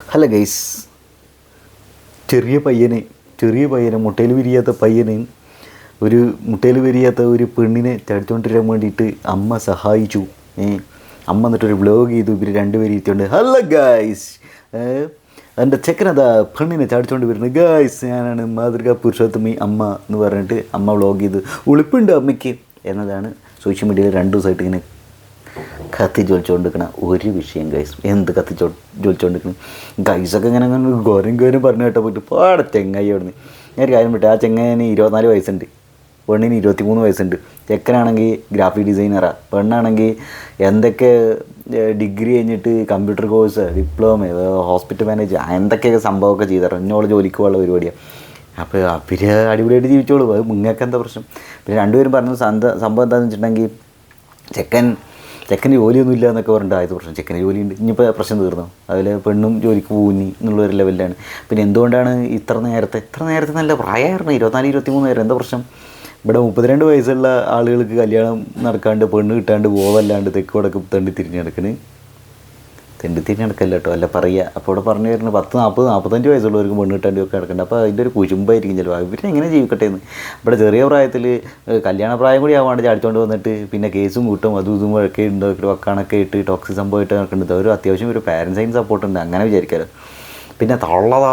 Hello guys ചെറിയ പയ്യനെ ചെറിയ പയ്യനെ മുട്ടയിൽ വിരിയാത്ത പയ്യനെ ഒരു മുട്ടയിൽ വിരിയാത്ത ഒരു പെണ്ണിനെ തടുത്തുകൊണ്ടിരാൻ വേണ്ടിയിട്ട് അമ്മ സഹായിച്ചു. അമ്മ എന്നിട്ടൊരു വ്ലോഗ് ചെയ്തു ഇവർ രണ്ടുപേരും ഇരുത്തിയോണ്ട് ഹലോ ഗൈസ് എന്റെ ചെക്കനതാ പെണ്ണിനെ ചാടിച്ചുകൊണ്ട് വരുന്നത്. ഗായ്സ് ഞാനാണ് മാതൃകാ പുരുഷോത്തമി അമ്മ എന്ന് പറഞ്ഞിട്ട് അമ്മ വ്ലോഗ് ചെയ്ത്. ഉളിപ്പുണ്ട് അമ്മയ്ക്ക് എന്നതാണ് സോഷ്യൽ മീഡിയയിൽ രണ്ട് ദിവസമായിട്ട് ഇങ്ങനെ കത്തി ജോലിച്ചുകൊണ്ടിരിക്കണ ഒരു വിഷയം ഗൈസ് എന്ത് കത്തി ചോ ജോലിച്ചുകൊണ്ടിരിക്കണം ഗൈസൊക്കെ ഇങ്ങനെ അങ്ങനെ ഗോരം ഗോരം പറഞ്ഞു കേട്ടോ പോയിട്ട് പാടെ ചെങ്ങായി അവിടുന്ന്. ഞാൻ കാര്യം പറ്റും ആ ചെങ്ങായിന് ഇരുപത്തിനാല് വയസ്സുണ്ട്. പെണ്ണിന് ഇരുപത്തിമൂന്ന് വയസ്സുണ്ട്. ചെക്കനാണെങ്കിൽ ഗ്രാഫിക് ഡിസൈനറാണ് പെണ്ണാണെങ്കിൽ എന്തൊക്കെ ഡിഗ്രി കഴിഞ്ഞിട്ട് computer course diploma hospital manager എന്തൊക്കെയൊക്കെ സംഭവമൊക്കെ ചെയ്തറ ഇന്നോളെ ജോലിക്ക് പോകാനുള്ള പരിപാടിയാണ് അപ്പോൾ അവർ അടിപൊളിയായിട്ട് ജീവിച്ചോളൂ. അത് നിങ്ങൾക്ക് എന്താ പ്രശ്നം? പിന്നെ രണ്ടുപേരും പറഞ്ഞ സംഭവം എന്താണെന്ന് വെച്ചിട്ടുണ്ടെങ്കിൽ ചെക്കൻ ചെക്കന് ജോലിയൊന്നും ഇല്ല എന്നൊക്കെ പറഞ്ഞിട്ട് ആയത് പ്രശ്നം. ചെക്കന് ജോലിയുണ്ട് ഇനിയിപ്പോൾ പ്രശ്നം തീർന്നു? അതിൽ പെണ്ണും ജോലിക്ക് പോകുന്നി എന്നുള്ള ഒരു ലെവലിലാണ് പിന്നെ എന്തുകൊണ്ടാണ് ഇത്ര നേരത്തെ ഇത്ര നേരത്തെ നല്ല പ്രായമായിരുന്നു. ഇരുപത്തിനാല് ഇരുപത്തിമൂന്ന് വരെ എന്താ പ്രശ്നം? ഇവിടെ മുപ്പത്തിരണ്ട് വയസ്സുള്ള ആളുകൾക്ക് കല്യാണം നടക്കാണ്ട് പെണ്ണ് കിട്ടാണ്ട് പോവല്ലാണ്ട് തെക്ക് വടക്ക് തണ്ടി തിരിഞ്ഞ് നടക്കണ്. തെണ്ടി തിരിഞ്ഞ് നടക്കല്ല കേട്ടോ. അല്ല പറയുക അപ്പോൾ ഇവിടെ പറഞ്ഞു വരുന്നത് പത്ത് നാൽപ്പത് നാൽപ്പത്തഞ്ച് വയസ്സുള്ളവർക്ക് പെണ്ണ് കിട്ടാണ്ട് ഒക്കെ നടക്കുന്നുണ്ട് അപ്പോൾ അതിന്റെ ഒരു കുശുമ്പായിരിക്കും ചിലപ്പോൾ ഇവരെങ്ങനെ ജീവിക്കട്ടെ എന്ന്. ഇവിടെ ചെറിയ പ്രായത്തിൽ കല്യാണ പ്രായം കൂടി ആവാണ്ട് ചാടിച്ചുകൊണ്ട് വന്നിട്ട് പിന്നെ കേസും കൂട്ടും അതും ഇതും ഒക്കെ ഉണ്ടാക്കി വക്കാണൊക്കെ ഇട്ട് ടോക്സിക് സംഭവമായിട്ട് നടക്കുന്നുണ്ട് ഒരു അത്യാവശ്യം ഒരു പാരൻസൈൻ സപ്പോർട്ട് ഉണ്ട്. അങ്ങനെ വിചാരിക്കാമല്ലോ പിന്നെ തള്ളതാ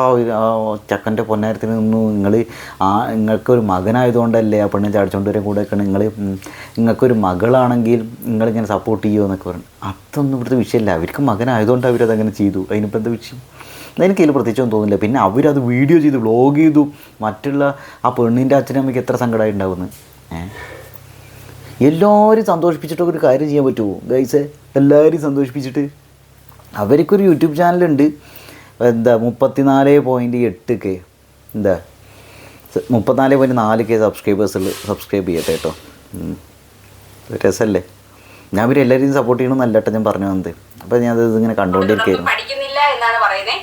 ചക്കന്റെ പൊന്നാരത്തിന് നിന്നു നിങ്ങൾ ആ നിങ്ങൾക്കൊരു മകനായതുകൊണ്ടല്ലേ ആ പെണ്ണെ കൂടെ ഒക്കെ നിങ്ങൾ നിങ്ങൾക്കൊരു മകളാണെങ്കിൽ നിങ്ങളിങ്ങനെ സപ്പോർട്ട് ചെയ്യുമോ എന്നൊക്കെ പറഞ്ഞു. അതൊന്നും ഇവിടുത്തെ വിഷയമല്ല. അവർക്ക് മകനായതുകൊണ്ട് അവരതങ്ങനെ ചെയ്തു. അതിനിപ്പോൾ എന്താ വിഷയം? എനിക്ക് ഇതിൽ പ്രത്യേകിച്ചൊന്നും തോന്നുന്നില്ല. പിന്നെ അവരത് വീഡിയോ ചെയ്തു വ്ളോഗ് ചെയ്തു. മറ്റുള്ള ആ പെണ്ണിന്റെ അച്ഛനും അമ്മയ്ക്ക് എത്ര സങ്കടമായി ഉണ്ടാവുന്നത് ഏഹ് എല്ലാവരും സന്തോഷിപ്പിച്ചിട്ടൊക്കെ ഒരു കാര്യം ചെയ്യാൻ പറ്റുമോ? ഗൈസ് എല്ലാവരും സന്തോഷിപ്പിച്ചിട്ട്. അവർക്കൊരു യൂട്യൂബ് ചാനലുണ്ട് എന്താ മുപ്പത്തിനാല് പോയിന്റ് എട്ട് കെ എന്താ മുപ്പത്തിനാല് പോയിന്റ് നാല് കെ സബ്സ്ക്രൈബേഴ്സിൽ സബ്സ്ക്രൈബ് ചെയ്യട്ടെ കേട്ടോ രസമല്ലേ ഞാൻ ഇവർ എല്ലാവരെയും സപ്പോർട്ട് ചെയ്യണമെന്നല്ല കേട്ടോ ഞാൻ പറഞ്ഞു വന്നത്. അപ്പോൾ ഞാൻ അത് ഇങ്ങനെ കണ്ടുകൊണ്ടിരിക്കുകയായിരുന്നു പഠിക്കുന്നില്ല എന്നാണ് പറയുന്നത്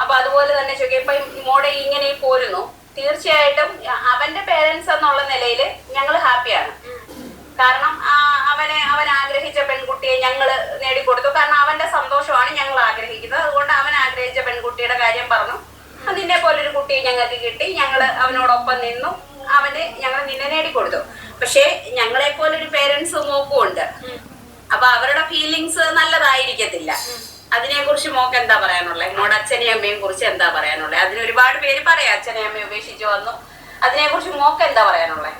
അപ്പോൾ അതുപോലെ തന്നെ ചോദിക്കപ്പോ മോടെ ഇങ്ങനെ പോരുന്നു. തീർച്ചയായിട്ടും അവന്റെ പേരൻസ് എന്നുള്ള നിലയിൽ ഞങ്ങൾ ഹാപ്പിയാണ് കാരണം അവനെ അവൻ ആഗ്രഹിച്ച പെൺകുട്ടിയെ ഞങ്ങൾ നേടിക്കൊടുത്തു കാരണം അവന്റെ സന്തോഷമാണ് ഞങ്ങൾ ആഗ്രഹിക്കുന്നത് അതുകൊണ്ട് അവൻ ആഗ്രഹിച്ച പെൺകുട്ടിയുടെ കാര്യം പറഞ്ഞു "ആ, നിന്നെ പോലൊരു കുട്ടിയെ ഞങ്ങൾക്ക് കിട്ടി. ഞങ്ങൾ അവനോടൊപ്പം നിന്നു. അവന് ഞങ്ങൾ നിന്നെ നേടിക്കൊടുത്തു പക്ഷേ ഞങ്ങളെ പോലെ ഒരു പേരൻസ് മോക്കുമുണ്ട് അപ്പൊ അവരുടെ ഫീലിങ്സ് നല്ലതായിരിക്കത്തില്ല. അതിനെ കുറിച്ച് മോക്ക് എന്താ പറയാനുള്ളത് എന്നോട് അച്ഛനെയും അമ്മയും കുറിച്ച് എന്താ പറയാനുള്ളത് അതിന് ഒരുപാട് പേര് പറയാം. അച്ഛനെയും അമ്മയും ഉപേക്ഷിച്ചു വന്നു. അതിനെ കുറിച്ച് മോക്ക് എന്താ പറയാനുള്ളത്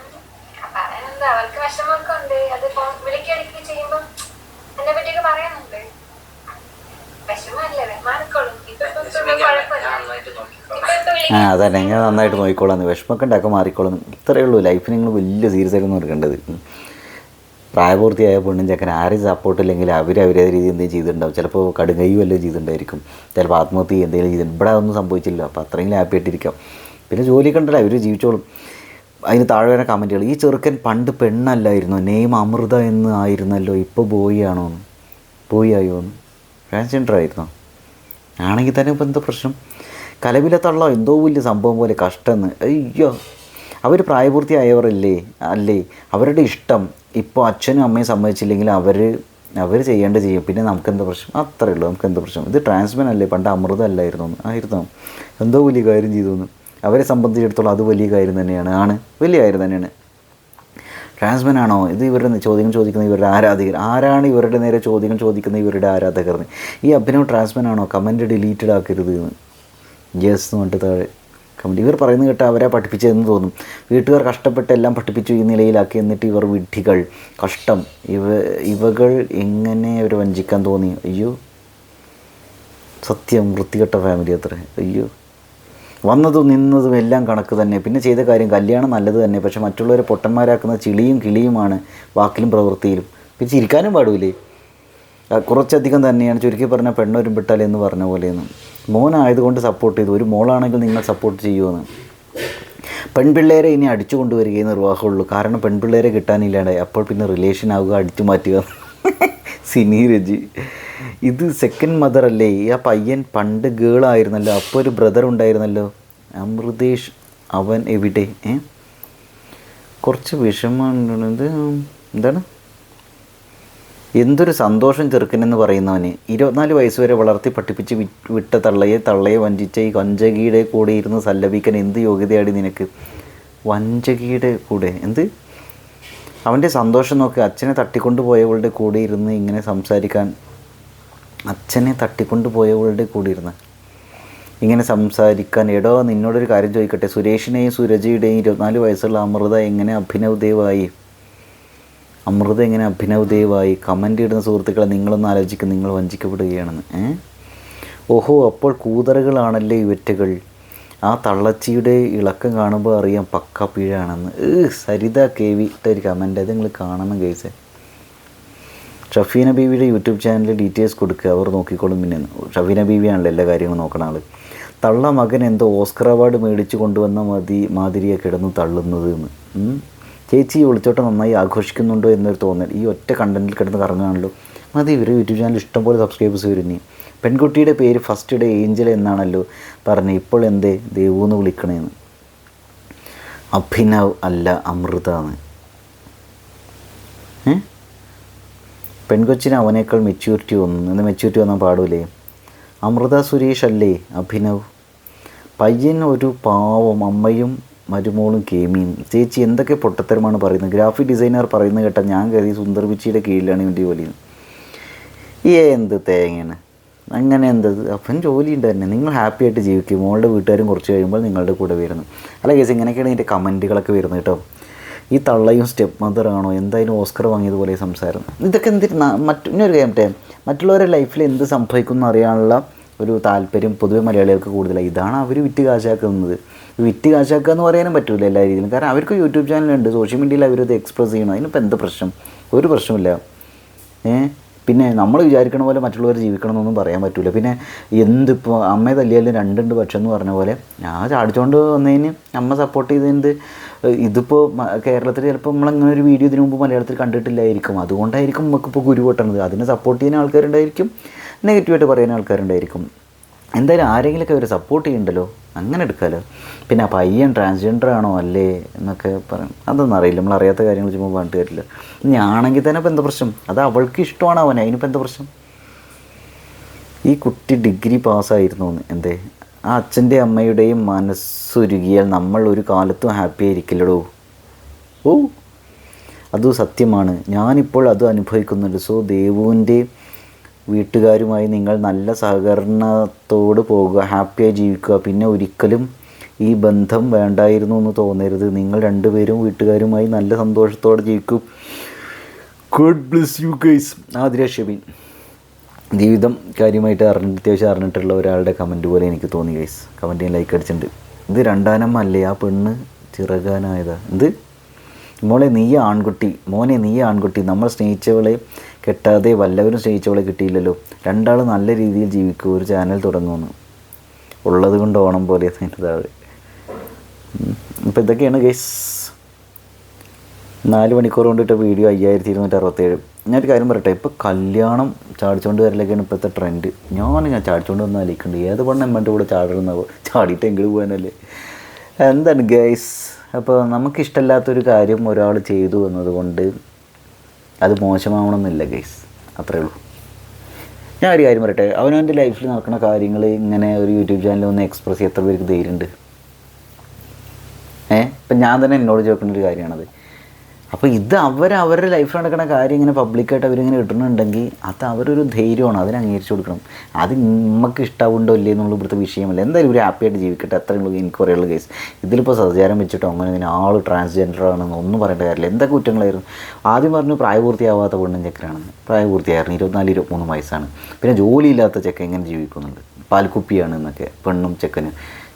പറയാനെന്താ അവർക്ക് വിഷമമൊക്കെ ഉണ്ട്. അത് ഫോൺ ചെയ്യുമ്പോ എന്നെ പറ്റിയൊക്കെ പറയുന്നുണ്ട് വിഷമല്ലേ മാറിക്കോളും ഇപ്പൊ ഇപ്പൊ ഇപ്പൊ കുഴപ്പമില്ല ഇപ്പൊ ഇപ്പൊ ആ അതന്നെ ഞാൻ നന്നായിട്ട് നോക്കിക്കോളാം. വിഷമൊക്കെ ഉണ്ടാക്കാൻ മാറിക്കോളാം. ഇത്രയേ ഉള്ളൂ. ലൈഫിന് നിങ്ങൾ വലിയ സീരിയസ് ആയിരുന്നു എടുക്കേണ്ടത്. പ്രായപൂർത്തിയായ പെണ്ണും ചെക്കൻ ആരും സപ്പോർട്ട് ഇല്ലെങ്കിൽ അവർ അവരേ രീതി എന്തെങ്കിലും ചെയ്തിട്ടുണ്ടാവും. ചിലപ്പോൾ കടുകയും വല്ലതും ചെയ്തിട്ടുണ്ടായിരിക്കും. ചിലപ്പോൾ ആത്മഹത്യ എന്തെങ്കിലും ചെയ്തിട്ടുണ്ട് ഇവിടെ അതൊന്നും സംഭവിച്ചില്ല. അപ്പോൾ അത്രയും ഹാപ്പി ആയിട്ടിരിക്കാം. പിന്നെ ജോലി ഉണ്ടല്ലോ. അവർ ജീവിച്ചോളും. അതിന് താഴെ വരെ കമന്റുകൾ ഈ ചെറുക്കൻ പണ്ട് പെണ്ണല്ലായിരുന്നു? നെയ്മ് അമൃത എന്ന് ആയിരുന്നല്ലോ. ഇപ്പോൾ ബോയി ആണോ ബോയി ആയോ എന്ന്? ട്രാൻസ്ജെൻഡർ ആയിരുന്നോ? ആണെങ്കിൽ തന്നെ ഇപ്പോൾ എന്താ പ്രശ്നം. കലവിലത്തുള്ള എന്തോ വലിയ സംഭവം പോലെ കഷ്ടമെന്ന് അയ്യോ. അവർ പ്രായപൂർത്തിയായവരല്ലേ? അല്ലേ? അവരുടെ ഇഷ്ടം ഇപ്പോൾ അച്ഛനും അമ്മയും സമ്മതിച്ചില്ലെങ്കിൽ അവർ അവർ ചെയ്യേണ്ട ചെയ്യും. പിന്നെ നമുക്ക് എന്താ പ്രശ്നം? അത്രേ ഉള്ളൂ. നമുക്ക് എന്താ പ്രശ്നം? ഇത് ട്രാൻസ്മെൻ അല്ലേ പണ്ട് അമൃതം അല്ലായിരുന്നു ആയിരുന്നു? എന്തോ വലിയ കാര്യം ചെയ്തു അവരെ സംബന്ധിച്ചിടത്തോളം അത് വലിയ കാര്യം തന്നെയാണ്. ആണ്. വലിയ കാര്യം തന്നെയാണ്. ട്രാൻസ്മെൻ ആണോ? ഇത് ഇവരുടെ ചോദ്യം ചോദിക്കുന്ന ഇവരുടെ ആരാധകർ. ആരാണ് ഇവരുടെ നേരെ ചോദ്യം ചോദിക്കുന്ന ഇവരുടെ ആരാധകർ? ഈ അഭിനവ് ട്രാൻസ്മെൻ ആണോ? കമന്റ് ഡിലീറ്റഡ് ആക്കരുത് എന്ന്. യെസ് എന്ന് പറഞ്ഞിട്ട് താഴെ കമന്റ് ഇവർ പറയുന്നത് കേട്ട് അവരെ പഠിപ്പിച്ചതെന്ന് തോന്നും. വീട്ടുകാർ കഷ്ടപ്പെട്ട് എല്ലാം പഠിപ്പിച്ചു ഈ നിലയിലാക്കി. എന്നിട്ട് ഇവർ വിഡ്ഢികൾ. കഷ്ടം. ഇവ ഇവകൾ എങ്ങനെ അവർ വഞ്ചിക്കാൻ തോന്നി? അയ്യോ. സത്യം വൃത്തികെട്ട ഫാമിലി അത്ര. അയ്യോ. വന്നതും നിന്നതും എല്ലാം കണക്ക് തന്നെ. പിന്നെ ചെയ്ത കാര്യം കല്യാണം നല്ലത് തന്നെ. പക്ഷെ മറ്റുള്ളവരെ പൊട്ടന്മാരാക്കുന്ന ചിളിയും കിളിയുമാണ് വാക്കിലും പ്രവൃത്തിയിലും. പിന്നെ ചിരിക്കാനും പാടൂലേ കുറച്ചധികം തന്നെയാണ് ചുരുക്കി പറഞ്ഞ പെണ്ണൊരു വിട്ടാൽ എന്ന് പറഞ്ഞ പോലെയെന്ന്. മോനായതുകൊണ്ട് സപ്പോർട്ട് ചെയ്തു. ഒരു മോളാണെങ്കിൽ നിങ്ങൾ സപ്പോർട്ട് ചെയ്യുമെന്ന് പെൺപിള്ളേരെ ഇനി അടിച്ചു കൊണ്ടുവരികയെ നിർവാഹമുള്ളൂ. കാരണം പെൺപിള്ളേരെ കിട്ടാനില്ലാണ്ടായി. അപ്പോൾ പിന്നെ റിലേഷൻ ആവുക അടിച്ചു മാറ്റുക. സിനി രജി. ഇത് സെക്കൻഡ് മദർ അല്ലേ? ആ പയ്യൻ പണ്ട് ഗേൾ ആയിരുന്നല്ലോ. അപ്പോൾ ഒരു ബ്രദർ ഉണ്ടായിരുന്നല്ലോ. അമൃതേഷ് അവൻ എവിടെ? ഏ? കുറച്ച് വിഷമമുണ്ട്. ഇത് എന്താണ്? എന്തൊരു സന്തോഷം ചെറുക്കനെന്ന് പറയുന്നവന്. ഇരുപത്തിനാല് വയസ്സ് വരെ വളർത്തി പഠിപ്പിച്ച് വിട്ട തള്ളയെ തള്ളയെ വഞ്ചിച്ച ഈ വഞ്ചകിയുടെ കൂടെ ഇരുന്ന് സല്ലപിക്കാൻ എന്ത് യോഗ്യതയാണ് നിനക്ക്? വഞ്ചകിയുടെ കൂടെ. എന്ത്? അവന്റെ സന്തോഷം നോക്കി. അച്ഛനെ തട്ടിക്കൊണ്ടുപോയവളുടെ കൂടെ ഇരുന്ന് ഇങ്ങനെ സംസാരിക്കാൻ അച്ഛനെ തട്ടിക്കൊണ്ട് പോയവളുടെ കൂടെ ഇരുന്ന് ഇങ്ങനെ സംസാരിക്കാൻ എടോ നിന്നോടൊരു കാര്യം ചോദിക്കട്ടെ. സുരേഷിനെയും സുരജയുടെയും ഇരുപത്തിനാല് വയസ്സുള്ള അമൃത എങ്ങനെ അഭിനവ് ദേവായി അമൃത എങ്ങനെ അഭിനവ് ദേവായി കമന്റ് ഇടുന്ന സുഹൃത്തുക്കളെ നിങ്ങളൊന്ന് ആലോചിക്കും. നിങ്ങൾ വഞ്ചിക്കപ്പെടുകയാണെന്ന് ഏ? ഓഹോ അപ്പോൾ കൂതറുകളാണല്ലേ ഇവറ്റുകൾ? ആ തള്ളച്ചിയുടെ ഇളക്കം കാണുമ്പോൾ അറിയാം പക്ക പിഴയാണെന്ന്. ഏഹ് സരിത കെ വി ഇട്ട ഒരു കമന്റ്. അത് നിങ്ങൾ കാണണം കേസ് ഷഫീന ബീവിയുടെ യൂട്യൂബ് ചാനലിൽ ഡീറ്റെയിൽസ് കൊടുക്കുക. അവർ നോക്കിക്കോളും പിന്നെ. ഷഫീന ബീവിയാണല്ലോ എല്ലാ കാര്യങ്ങളും നോക്കണ ആൾ തള്ള മകൻ എന്തോ ഓസ്കർ അവാർഡ് മേടിച്ച് കൊണ്ടുവന്ന മതി മാതിരിയെ കിടന്നു തള്ളുന്നത് എന്ന്. ചേച്ചി വിളിച്ചോട്ടെ നന്നായി ആഘോഷിക്കുന്നുണ്ടോ എന്നൊരു തോന്നൽ. ഈ ഒറ്റ കണ്ടന്റിൽ കിടന്ന് കറങ്ങാണല്ലോ. മതി ഇവർ യൂട്യൂബ് ചാനൽ ഇഷ്ടംപോലെ സബ്സ്ക്രൈബേഴ്സ് വരുന്നേ. പെൺകുട്ടിയുടെ പേര് ഫസ്റ്റ് ഡേ ഏഞ്ചൽ എന്നാണല്ലോ പറഞ്ഞത് ഇപ്പോൾ എന്തേ? ദേവു എന്ന് വിളിക്കണേന്ന് അഭിനവ് അല്ല അമൃത എന്ന്. ഏ? പെൺകൊച്ചിന് അവനേക്കാൾ മെച്യൂരിറ്റി വന്നു. എന്ന് മെച്യൂരിറ്റി വന്നാൽ പാടൂലേ? അമൃത സുരേഷ് അല്ലേ? അഭിനവ്. പയ്യൻ ഒരു പാവം അമ്മയും മരുമോളും കേമിയും ചേച്ചി എന്തൊക്കെ പൊട്ടത്തരമാണ് പറയുന്നത്? ഗ്രാഫിക് ഡിസൈനർ പറയുന്നത് കേട്ടാൽ ഞാൻ കരുതി സുന്ദർ പിച്ചിയുടെ കീഴിലാണ് ഇവന്റെ ജോലി. ഈ എന്ത് തേങ്ങയാണ്? അങ്ങനെ എന്തത് അപ്പൻ ജോലി ഉണ്ട് തന്നെ. നിങ്ങൾ ഹാപ്പി ആയിട്ട് ജീവിക്കും. മോളുടെ വീട്ടുകാരും കുറച്ച് കഴിയുമ്പോൾ നിങ്ങളുടെ കൂടെ വരുന്നു. അല്ല കേസ് ഇങ്ങനെയൊക്കെയാണ് ഇതിന്റെ കമന്റുകളൊക്കെ വരുന്നത് കേട്ടോ. ഈ തള്ളയും സ്റ്റെപ്പ് മദറാണോ എന്തായാലും ഓസ്കർ വാങ്ങിയതുപോലെ സംസാരം. ഇതൊക്കെ എന്തിട്ട് മറ്റു ഒരു കാര്യം മറ്റേ മറ്റുള്ളവരുടെ ലൈഫിൽ എന്ത് സംഭവിക്കും എന്ന് അറിയാനുള്ള ഒരു താല്പര്യം പൊതുവെ മലയാളികൾക്ക് കൂടുതലായി. ഇതാണ് അവർ വിറ്റ് കാശാക്കുന്നത്. വിറ്റ് കാശാക്കുക എന്ന് പറയാനും പറ്റില്ല എല്ലാ രീതിയിലും. കാരണം അവർക്ക് യൂട്യൂബ് ചാനലുണ്ട്. സോഷ്യൽ മീഡിയയിൽ അവരത് എക്സ്പ്രസ് ചെയ്യണം. അതിനിപ്പോൾ എന്ത് പ്രശ്നം? ഒരു പ്രശ്നമില്ല ഏ? പിന്നെ നമ്മൾ വിചാരിക്കണ പോലെ മറ്റുള്ളവർ ജീവിക്കണം എന്നൊന്നും പറയാൻ പറ്റില്ല പിന്നെ എന്തിപ്പോൾ അമ്മയെ തല്ലിയാലും രണ്ടുണ്ട് പക്ഷം എന്ന് പറഞ്ഞ പോലെ. ഞാൻ ചാടിച്ചുകൊണ്ട് വന്നതിന് അമ്മ സപ്പോർട്ട് ചെയ്തതിന്റെ ഇതിപ്പോൾ കേരളത്തിൽ ചിലപ്പോൾ നമ്മളങ്ങനെ ഒരു വീഡിയോ ഇതിനു മുമ്പ് മലയാളത്തിൽ കണ്ടിട്ടില്ലായിരിക്കും. അതുകൊണ്ടായിരിക്കും നമുക്കിപ്പോൾ ഗുരു പൊട്ടണത്. അതിനെ സപ്പോർട്ട് ചെയ്യുന്ന ആൾക്കാരുണ്ടായിരിക്കും നെഗറ്റീവായിട്ട് പറയുന്ന ആൾക്കാരുണ്ടായിരിക്കും. എന്തായാലും ആരെങ്കിലുമൊക്കെ അവർ സപ്പോർട്ട് ചെയ്യണ്ടല്ലോ? അങ്ങനെ എടുക്കാമല്ലോ പിന്നെ ആ പയ്യൻ ട്രാൻസ്ജെൻഡർ ആണോ അല്ലേ എന്നൊക്കെ പറയും. അതൊന്നും അറിയില്ല. നമ്മൾ അറിയാത്ത കാര്യങ്ങൾ ചുമ്മാ പറഞ്ഞിട്ട് കാര്യമില്ല. ഞാണെങ്കിൽ തന്നെ ഇപ്പം എന്താ പ്രശ്നം? അത് അവൾക്ക് ഇഷ്ടമാണ് അവനെ. അതിനിപ്പോൾ എന്താ പ്രശ്നം? ഈ കുട്ടി ഡിഗ്രി പാസ്സായിരുന്നു എന്തേ? ആ അച്ഛന്റെ അമ്മയുടെയും മനസ്സുരുകിയാൽ നമ്മൾ ഒരു കാലത്തും ഹാപ്പി ആയിരിക്കില്ലടോ. ഓ അത് സത്യമാണ്. ഞാനിപ്പോൾ അത് അനുഭവിക്കുന്നുണ്ട്. സോ ദേവുവിന്റെ വീട്ടുകാരുമായി നിങ്ങൾ നല്ല സഹകരണത്തോട് പോകുക ഹാപ്പിയായി ജീവിക്കുക. പിന്നെ ഒരിക്കലും ഈ ബന്ധം വേണ്ടായിരുന്നു എന്ന് തോന്നരുത്. നിങ്ങൾ രണ്ടുപേരും വീട്ടുകാരുമായി നല്ല സന്തോഷത്തോടെ ജീവിക്കും. God bless you guys. Athira ജീവിതം കാര്യമായിട്ട് അറിഞ്ഞിട്ട് അത്യാവശ്യം അറിഞ്ഞിട്ടുള്ള ഒരാളുടെ കമന്റ് പോലെ എനിക്ക് തോന്നി ഗൈസ് കമന്റ് ഞാൻ ലൈക്ക് അടിച്ചിട്ടുണ്ട്. ഇത് രണ്ടാനം അല്ലേ ആ പെണ്ണ് ചിറകാനായതാ. എന്ത് മോളെ നീ ആൺകുട്ടി. മോനെ നീ ആൺകുട്ടി. നമ്മൾ സ്നേഹിച്ചവളെ കെട്ടാതെ വല്ലവരും സ്നേഹിച്ചവളെ കിട്ടിയില്ലല്ലോ. രണ്ടാൾ നല്ല രീതിയിൽ ജീവിക്കുക. ഒരു ചാനൽ തുടങ്ങുമെന്ന് ഉള്ളത് കൊണ്ട് ഓണം പോലെ താഴെ. അപ്പോൾ ഇതൊക്കെയാണ് ഗൈസ് നാല് മണിക്കൂർ കൊണ്ടിട്ട വീഡിയോ അയ്യായിരത്തി ഇരുന്നൂറ്റി അറുപത്തേഴ് ഞാനൊരു കാര്യം പറയട്ടെ ഇപ്പോൾ കല്യാണം ചാടിച്ചുകൊണ്ട് വരലൊക്കെയാണ് ഇപ്പോഴത്തെ ട്രെൻഡ് ഞാൻ ഞാൻ ചാടിച്ചുകൊണ്ട് വന്ന് ആലോചിക്കുന്നുണ്ട് ഏത് പെണ്ണ് എമ്മന്റെ കൂടെ ചാടുന്നവോ ചാടിയിട്ട് എങ്കിലും പോകാനല്ലേ എന്താണ് ഗൈസ് അപ്പോൾ നമുക്കിഷ്ടമല്ലാത്തൊരു കാര്യം ഒരാൾ ചെയ്തു എന്നതുകൊണ്ട് അത് മോശമാവണമെന്നില്ല ഗൈസ് അത്രേ ഉള്ളൂ. ഞാൻ ഒരു കാര്യം പറയട്ടെ അവനവന്റെ ലൈഫിൽ നടക്കുന്ന കാര്യങ്ങൾ ഇങ്ങനെ ഒരു യൂട്യൂബ് ചാനലിൽ ഒന്ന് എക്സ്പ്രസ് എത്ര പേർക്ക് ധൈര്യമുണ്ട്? ഏഹ് ഇപ്പം ഞാൻ തന്നെ എന്നോട് ചോദിക്കുന്ന ഒരു കാര്യമാണത്. അപ്പോൾ ഇത് അവർ അവരുടെ ലൈഫിൽ നടക്കുന്ന കാര്യം ഇങ്ങനെ പബ്ലിക്കായിട്ട് അവരിങ്ങനെ ഇടുന്നുണ്ടെങ്കിൽ അത് അവരൊരു ധൈര്യമാണ് അതിനെ അംഗീകരിച്ചു കൊടുക്കണം. അത് നമുക്ക് ഇഷ്ടാവുണ്ടോ ഇല്ലേ എന്നുള്ള ഇവിടുത്തെ വിഷയമല്ല. എന്തായാലും ഒരു ഹാപ്പിയായിട്ട് ജീവിക്കട്ടെ. അത്രയും ഉള്ളൂ എനിക്ക് പറയുള്ള കേസ് ഇതിലിപ്പോൾ സഹചാരം വെച്ചിട്ടോ അങ്ങനെ ഇതിന് ആൾ ട്രാൻസ്ജെൻഡർ ആണെന്ന് ഒന്നും പറയേണ്ട കാര്യമില്ല. എന്തൊക്കെ കുറ്റങ്ങളായിരുന്നു? ആദ്യം പറഞ്ഞു പ്രായപൂർത്തിയാവാത്ത പെണ്ണും ചെക്കനാണെന്ന്. പ്രായപൂർത്തിയായിരുന്നു. ഇരുപത്തിനാല് ഇരുപത്തിമൂന്ന് വയസ്സാണ്. പിന്നെ ജോലിയില്ലാത്ത ചെക്കൻ എങ്ങനെ ജീവിക്കുന്നുണ്ട്. പാൽക്കുപ്പിയാണ് എന്നൊക്കെ. പെണ്ണും ചെക്കനും.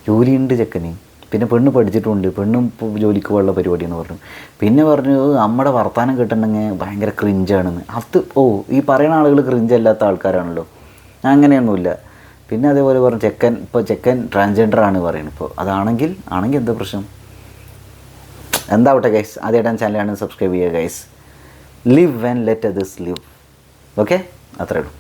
ജോലിയുണ്ട് ചെക്കന്. പിന്നെ പെണ്ണ് പഠിച്ചിട്ടുണ്ട് പെണ്ണും ജോലിക്ക് പോകാനുള്ള പരിപാടി എന്ന് പറഞ്ഞു. പിന്നെ പറഞ്ഞു നമ്മുടെ വർത്തമാനം കിട്ടണമെങ്കിൽ ഭയങ്കര ക്രിഞ്ചാണെന്ന് അത് ഓ ഈ പറയുന്ന ആളുകൾ ക്രിഞ്ചല്ലാത്ത ആൾക്കാരാണല്ലോ. അങ്ങനെയൊന്നുമില്ല. പിന്നെ അതേപോലെ പറഞ്ഞു ചെക്കൻ ഇപ്പോൾ ചെക്കൻ ട്രാൻസ്ജെൻഡർ ആണ് പറയുന്നത് ഇപ്പോൾ അതാണെങ്കിൽ ആണെങ്കിൽ എന്താ പ്രശ്നം? എന്താവട്ടെ ഗൈസ് ആദ്യമായിട്ട് ചാനലാണ് സബ്സ്ക്രൈബ് ചെയ്യുക guys live and let others live okay അത്രേ ഉള്ളൂ.